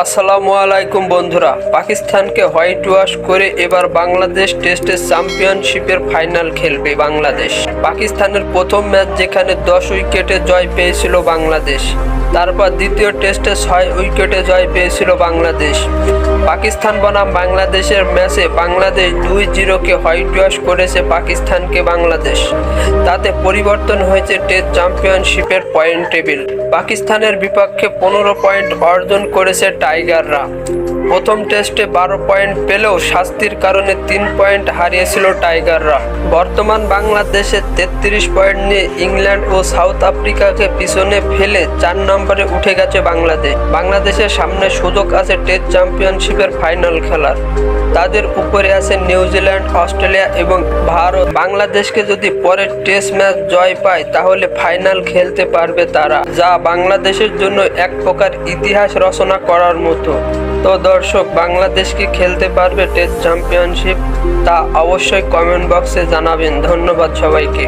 আসসালামু আলাইকুম বন্ধুরা। পাকিস্তানকে হোয়াইট ওয়াশ করে এবার বাংলাদেশ টেস্টের চ্যাম্পিয়নশিপের ফাইনাল খেলবে বাংলাদেশ। পাকিস্তানের প্রথম ম্যাচ যেখানে দশ উইকেটে জয় পেয়েছিল বাংলাদেশ। তারপর দ্বিতীয় টেস্টে ছয় উইকেটে জয় পেয়েছিল বাংলাদেশ। পাকিস্তান বনাম বাংলাদেশের ম্যাচে বাংলাদেশ দুই জিরোকে হোয়াইট ওয়াশ করেছে পাকিস্তানকে বাংলাদেশ। তাতে পরিবর্তন হয়েছে টেস্ট চ্যাম্পিয়নশিপের পয়েন্ট টেবিল। পাকিস্তানের বিপক্ষে পনেরো পয়েন্ট অর্জন করেছে টাইগাররা। প্রথম টেস্টে বারো পয়েন্ট পেলেও শাস্তির কারণে তিন পয়েন্ট হারিয়েছিল টাইগাররা। বর্তমান বাংলাদেশে তেত্রিশ পয়েন্ট নিয়ে ইংল্যান্ড ও সাউথ আফ্রিকাকে পিছনে ফেলে চার নম্বরে উঠে গেছে বাংলাদেশ। বাংলাদেশের সামনে সুযোগ আছে টেস্ট চ্যাম্পিয়নশিপের ফাইনাল খেলার। তাদের উপরে আছে নিউজিল্যান্ড, অস্ট্রেলিয়া এবং ভারত। বাংলাদেশকে যদি পরের টেস্ট ম্যাচ জয় পায়, তাহলে ফাইনাল খেলতে পারবে তারা, যা বাংলাদেশের জন্য এক প্রকার ইতিহাস রচনা করার মতো। তো দর্শক, বাংলাদেশ কি খেলতে পারবে টেস্ট চ্যাম্পিয়নশিপ? তা অবশ্যই কমেন্ট বক্সে জানাবেন। ধন্যবাদ সবাইকে।